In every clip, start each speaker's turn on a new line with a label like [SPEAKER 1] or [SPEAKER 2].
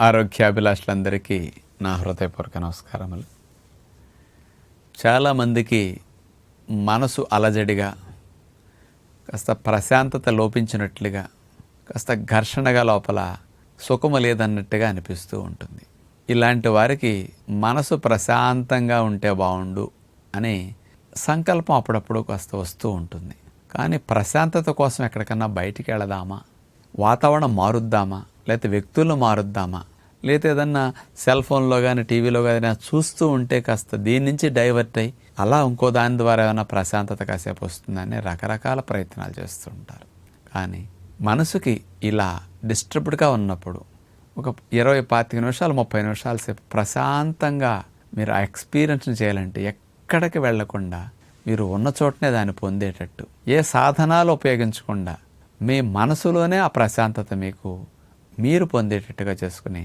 [SPEAKER 1] ఆరోగ్యాభిలాషులందరికీ నా హృదయపూర్వక నమస్కారములు. చాలామందికి మనసు అలజడిగా కాస్త ప్రశాంతత లోపించినట్లుగా కాస్త ఘర్షణగా లోపల సుఖము లేదన్నట్టుగా అనిపిస్తూ ఉంటుంది. ఇలాంటి వారికి మనసు ప్రశాంతంగా ఉంటే బాగుండు అని సంకల్పం అప్పుడప్పుడు కాస్త వస్తూ ఉంటుంది. కానీ ప్రశాంతత కోసం ఎక్కడికన్నా బయటికి వెళదామా? వాతావరణం మారుద్దామా? లేకపోతే వ్యక్తులు మారుద్దామా? లేకపోతే ఏదన్నా సెల్ ఫోన్లో కానీ టీవీలో కానీ చూస్తూ ఉంటే కాస్త దీని నుంచి డైవర్ట్ అయ్యి అలా ఇంకో దాని ద్వారా ఏమైనా ప్రశాంతత కాసేపు వస్తుందని రకరకాల ప్రయత్నాలు చేస్తూ ఉంటారు. కానీ మనసుకి ఇలా డిస్టర్బ్డ్గా ఉన్నప్పుడు ఒక ఇరవై పాతిక నిమిషాలు ముప్పై నిమిషాల సేపు ప్రశాంతంగా మీరు ఆ ఎక్స్పీరియన్స్ని చేయాలంటే ఎక్కడికి వెళ్ళకుండా మీరు ఉన్న చోటనే దాన్ని పొందేటట్టు ఏ సాధనాలు ఉపయోగించకుండా మీ మనసులోనే ఆ ప్రశాంతత మీకు మీరు పొందేటట్టుగా చేసుకుని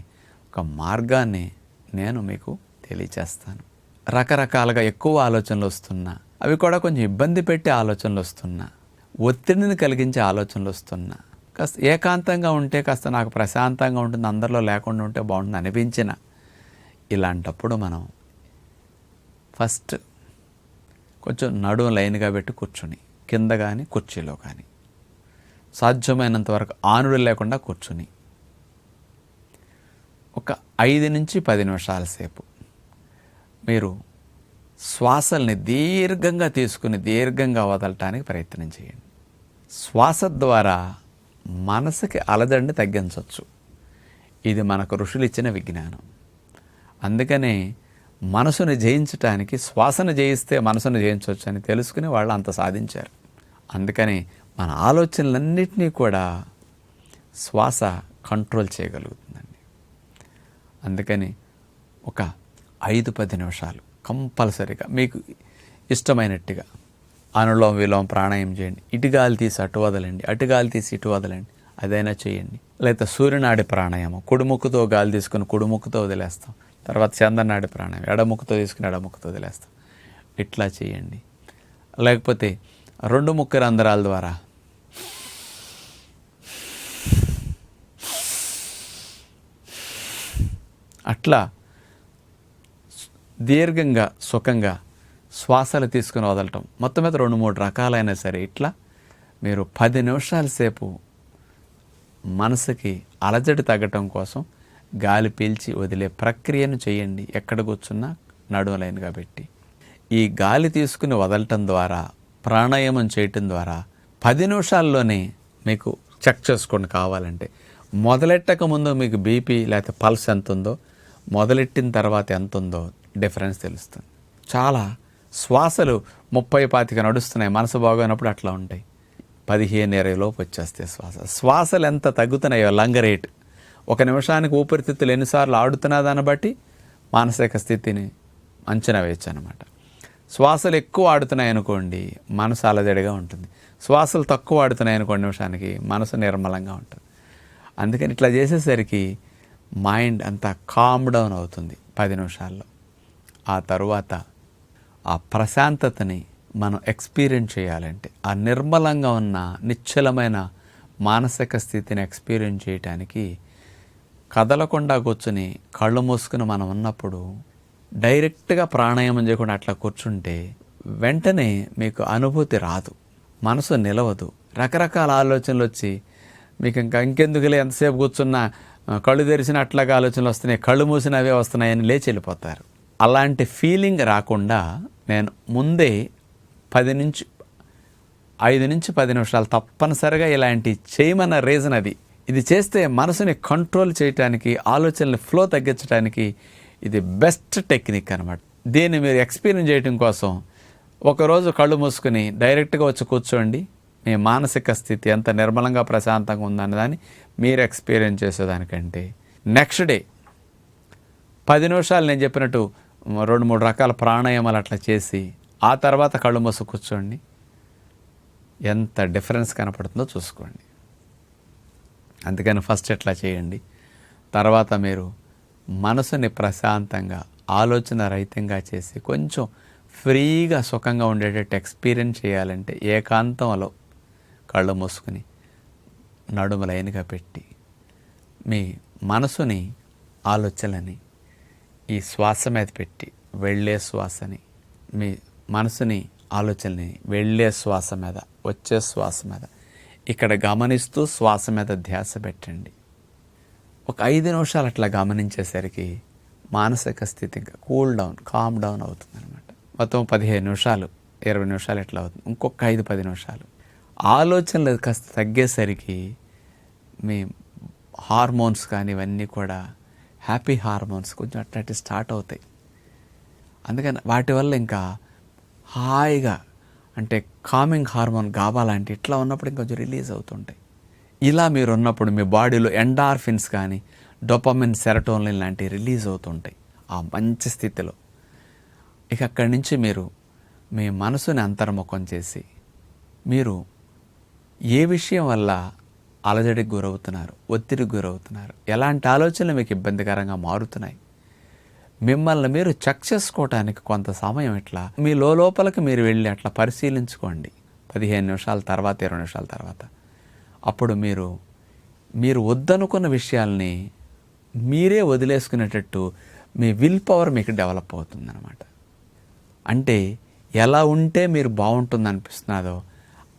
[SPEAKER 1] ఒక మార్గాన్ని నేను మీకు తెలియచేస్తాను. రకరకాలుగా ఎక్కువ ఆలోచనలు వస్తున్నా అవి కూడా కొంచెం ఇబ్బంది పెట్టే ఆలోచనలు వస్తున్నా ఒత్తిడిని కలిగించే ఆలోచనలు వస్తున్నా. కాస్త ఏకాంతంగా ఉంటే కాస్త నాకు ప్రశాంతంగా ఉంటుంది అందరిలో లేకుండా ఉంటే బాగుంటుంది అనిపించిన ఇలాంటప్పుడు మనం ఫస్ట్ కొంచెం నడుము లైన్గా పెట్టి కూర్చుని కింద కానీ కుర్చీలో కానీ సాధ్యమైనంత వరకు ఆనుడు లేకుండా కూర్చుని ఒక ఐదు నుంచి పది నిమిషాల సేపు. మీరు శ్వాసల్ని దీర్ఘంగా తీసుకుని దీర్ఘంగా వదలటానికి ప్రయత్నం చేయండి. శ్వాస ద్వారా మనసుకి అలజడిని తగ్గించవచ్చు ఇది మనకు ఋషులు ఇచ్చిన విజ్ఞానం. అందుకనే మనసుని జయించటానికి శ్వాసను జయిస్తే మనసును జయించవచ్చు అని తెలుసుకుని వాళ్ళు అంత సాధించారు. అందుకని మన ఆలోచనలన్నింటినీ కూడా శ్వాస కంట్రోల్ చేయగలుగుతుందండి. అందుకని ఒక ఐదు పది నిమిషాలు కంపల్సరీగా మీకు ఇష్టమైనట్టుగా అనులోమ విలోమ ప్రాణాయం చేయండి. ఇటుగాలి తీసి అటు వదలండి అటుగాలి తీసి ఇటు వదలండి అదైనా చేయండి. లేకపోతే సూర్యనాడి ప్రాణాయామం కుడుముక్కుతో గాలి తీసుకుని కుడుముక్కుతో వదిలేస్తాం. తర్వాత చందనాడి ప్రాణాయామం ఎడముక్కుతో తీసుకుని ఎడముక్కుతో వదిలేస్తాం. ఇట్లా చేయండి. లేకపోతే రెండు ముక్కు రంధ్రాల ద్వారా అట్లా దీర్ఘంగా సుఖంగా శ్వాసలు తీసుకుని వదలటం. మొత్తం మీద రెండు మూడు రకాలైనా సరే ఇట్లా మీరు పది నిమిషాల సేపు మనసుకి అలజడి తగ్గటం కోసం గాలి పీల్చి వదిలే ప్రక్రియను చేయండి. ఎక్కడ కూర్చున్నా నడుము లైన్గా పెట్టి. ఈ గాలి తీసుకుని వదలటం ద్వారా ప్రాణాయామం చేయటం ద్వారా పది నిమిషాల్లోనే మీకు చెక్ చేసుకోండి కావాలంటే. మొదలెట్టక ముందు మీకు బీపీ లేకపోతే పల్స్ ఎంత ఉందో మొదలెట్టిన తర్వాత ఎంత ఉందో డిఫరెన్స్ తెలుస్తుంది. చాలా శ్వాసలు ముప్పై పాతిక నడుస్తున్నాయి. మనసు బాగోనప్పుడు అట్లా ఉంటాయి. పదిహేను ఇరవై లోపు వచ్చేస్తాయి శ్వాస. శ్వాసలు ఎంత తగ్గుతున్నాయో లంగ రేట్. ఒక నిమిషానికి ఊపిరితిత్తులు ఎన్నిసార్లు ఆడుతున్నా దాన్ని బట్టి మానసిక స్థితిని అంచనా వేయచ్చు అనమాట శ్వాసలు ఎక్కువ ఆడుతున్నాయి అనుకోండి మనసు అలజడిగా ఉంటుంది. శ్వాసలు తక్కువ ఆడుతున్నాయి అనుకోండి నిమిషానికి మనసు నిర్మలంగా ఉంటుంది. అందుకని ఇట్లా చేసేసరికి మైండ్ అంతా కామ్ డౌన్ అవుతుంది పది నిమిషాల్లో. ఆ తరువాత ఆ ప్రశాంతతని మనం ఎక్స్పీరియన్స్ చేయాలంటే ఆ నిర్మలంగా ఉన్న నిశ్చలమైన మానసిక స్థితిని ఎక్స్పీరియన్స్ చేయటానికి కదలకుండా కూర్చుని కళ్ళు మూసుకుని మనం ఉన్నప్పుడు డైరెక్ట్గా ప్రాణాయామం చేయకుండా అట్లా కూర్చుంటే వెంటనే మీకు అనుభూతి రాదు మనసు నిలవదు. రకరకాల ఆలోచనలు వచ్చి మీకు ఇంకా ఇంకెందుకులే ఎంతసేపు కూర్చున్నా కళ్ళు తెరిచిన అట్లాగా ఆలోచనలు వస్తున్నాయి కళ్ళు మూసిన అవే వస్తున్నాయని లేచి వెళ్ళిపోతారు. అలాంటి ఫీలింగ్ రాకుండా నేను ముందే పది నుంచి ఐదు నుంచి పది నిమిషాలు తప్పనిసరిగా ఇలాంటి చేయమన్న రీజన్ అది. ఇది చేస్తే మనసుని కంట్రోల్ చేయటానికి ఆలోచనల ఫ్లో తగ్గించడానికి ఇది బెస్ట్ టెక్నిక్ అనమాట దీన్ని మీరు ఎక్స్పీరియన్స్ చేయడం కోసం ఒకరోజు కళ్ళు మూసుకుని డైరెక్ట్గా వచ్చి కూర్చోండి. మీ మానసిక స్థితి ఎంత నిర్మలంగా ప్రశాంతంగా ఉందన్న దాన్ని మీరు ఎక్స్పీరియన్స్ చేసేదానికంటే నెక్స్ట్ డే పది నిమిషాలు నేను చెప్పినట్టు రెండు మూడు రకాల ప్రాణాయామాలు అట్లా చేసి ఆ తర్వాత కళ్ళు మూసు కూర్చోండి. ఎంత డిఫరెన్స్ కనపడుతుందో చూసుకోండి. అందుకని ఫస్ట్ ఎట్లా చేయండి? తర్వాత మీరు మనసుని ప్రశాంతంగా ఆలోచన రహితంగా చేసి కొంచెం ఫ్రీగా సుఖంగా ఉండేటట్టు ఎక్స్పీరియన్స్ చేయాలంటే ఏకాంతంలో కళ్ళు మూసుకుని నడుము లైన్గా పెట్టి మీ మనసుని ఆలోచనలని ఈ శ్వాస మీద పెట్టి వెళ్ళే శ్వాసని మీ మనసుని ఆలోచనని వెళ్ళే శ్వాస మీద వచ్చే శ్వాస మీద ఇక్కడ గమనిస్తూ శ్వాస మీద ధ్యాస పెట్టండి. ఒక ఐదు నిమిషాలు అట్లా గమనించేసరికి మానసిక స్థితి ఇంకా కూల్ డౌన్ కామ్ డౌన్ అవుతుంది అనమాట మొత్తం పదిహేను నిమిషాలు ఇరవై నిమిషాలు ఎట్లా అవుతుంది? ఇంకొక ఐదు పది నిమిషాలు. ఆలోచనలు కాస్త తగ్గేసరికి మీ హార్మోన్స్ కానీ ఇవన్నీ కూడా హ్యాపీ హార్మోన్స్ కొంచెం అట్లాంటి స్టార్ట్ అవుతాయి. అందుకని వాటి వల్ల ఇంకా హాయిగా అంటే కామింగ్ హార్మోన్ కావాలంటే ఇట్లా ఉన్నప్పుడు ఇంకొంచెం రిలీజ్ అవుతుంటాయి. ఇలా మీరు ఉన్నప్పుడు మీ బాడీలో ఎండార్ఫిన్స్ కానీ డొపమిన్ సెరటోన్లిన్ లాంటివి రిలీజ్ అవుతుంటాయి ఆ మంచి స్థితిలో. ఇక అక్కడి నుంచి మీరు మీ మనసుని అంతర్ముఖం చేసి మీరు ఏ విషయం వల్ల అలజడికి గురవుతున్నారు ఒత్తిడికి గురవుతున్నారు? ఎలాంటి ఆలోచనలు మీకు ఇబ్బందికరంగా మారుతున్నాయి? మిమ్మల్ని మీరు చెక్ చేసుకోవటానికి కొంత సమయం ఇట్లా మీ లోపలికి మీరు వెళ్ళి అట్లా పరిశీలించుకోండి. పదిహేను నిమిషాల తర్వాత ఇరవై నిమిషాల తర్వాత. అప్పుడు మీరు మీరు వద్దనుకున్న విషయాల్ని మీరే వదిలేసుకునేటట్టు మీ విల్ పవర్ మీకు డెవలప్ అవుతుందన్నమాట. అంటే ఎలా ఉంటే మీరు బాగుంటుంది అనిపిస్తున్నదో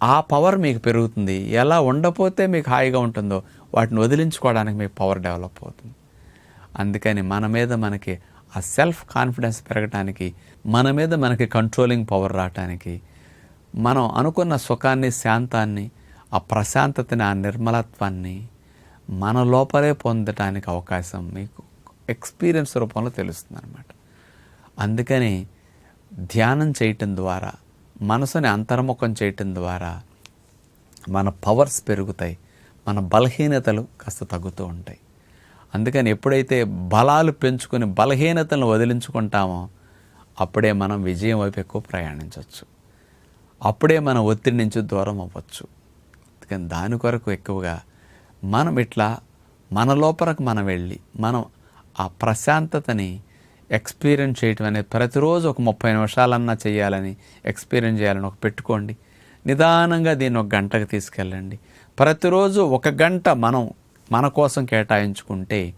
[SPEAKER 1] ఆ పవర్ మీకు పెరుగుతుంది. ఎలా ఉండపోతే మీకు హాయిగా ఉంటుందో వాటిని వదిలించుకోవడానికి మీకు పవర్ డెవలప్ అవుతుంది. అందుకని మన మీద మనకి ఆ సెల్ఫ్ కాన్ఫిడెన్స్ పెరగటానికి మన మీద మనకి కంట్రోలింగ్ పవర్ రావటానికి మనం అనుకున్న సుఖాన్ని శాంతాన్ని ఆ ప్రశాంతతని ఆ నిర్మలత్వాన్ని మన లోపలే పొందటానికి అవకాశం మీకు ఎక్స్పీరియన్స్ రూపంలో తెలుస్తుంది అనమాట అందుకని ధ్యానం చేయటం ద్వారా మనసుని అంతర్ముఖం చేయటం ద్వారా మన పవర్స్ పెరుగుతాయి మన బలహీనతలు కాస్త తగ్గుతూ ఉంటాయి. అందుకని ఎప్పుడైతే బలాలు పెంచుకొని బలహీనతలను వదిలించుకుంటామో అప్పుడే మనం విజయం వైపు ఎక్కువ ప్రయాణించవచ్చు. అప్పుడే మన ఒత్తిడి నుంచి దూరం అవ్వచ్చు. అందుకని దాని కొరకు ఎక్కువగా మనం ఇట్లా మన లోపలకు మనం వెళ్ళి మనం ఆ ప్రశాంతతని ఎక్స్పీరియన్స్ చేయటం అనేది ప్రతిరోజు ఒక ముప్పై నిమిషాలన్నా చేయాలని ఎక్స్పీరియన్స్ చేయాలని ఒక పెట్టుకోండి. నిదానంగా దీన్ని ఒక గంటకు తీసుకెళ్ళండి. ప్రతిరోజు ఒక గంట మనం మన కోసం కేటాయించుకుంటే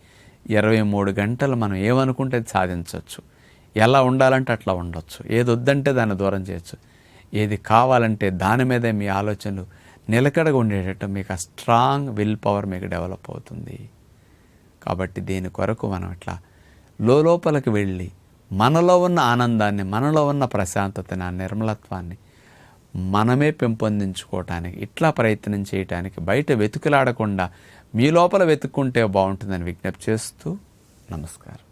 [SPEAKER 1] ఇరవై మూడు గంటలు మనం ఏమనుకుంటే అది సాధించవచ్చు ఎలా ఉండాలంటే అట్లా ఉండొచ్చు. ఏది వద్దంటే దాన్ని దూరం చేయొచ్చు. ఏది కావాలంటే దాని మీదే మీ ఆలోచనలు నిలకడగా ఉండేటట్టు మీకు ఆ స్ట్రాంగ్ విల్ పవర్ మీకు డెవలప్ అవుతుంది. కాబట్టి దీని కొరకు మనం ఇట్లా లోపలికి వెళ్ళి మనలో ఉన్న ఆనందాన్ని మనలో ఉన్న ప్రశాంతతని ఆ నిర్మలత్వాన్ని మనమే పెంపొందించుకోవటానికి ఇట్లా ప్రయత్నం చేయటానికి బయట వెతుకులాడకుండా మీ లోపల వెతుక్కుంటే బాగుంటుందని విజ్ఞప్తి చేస్తూ నమస్కారం.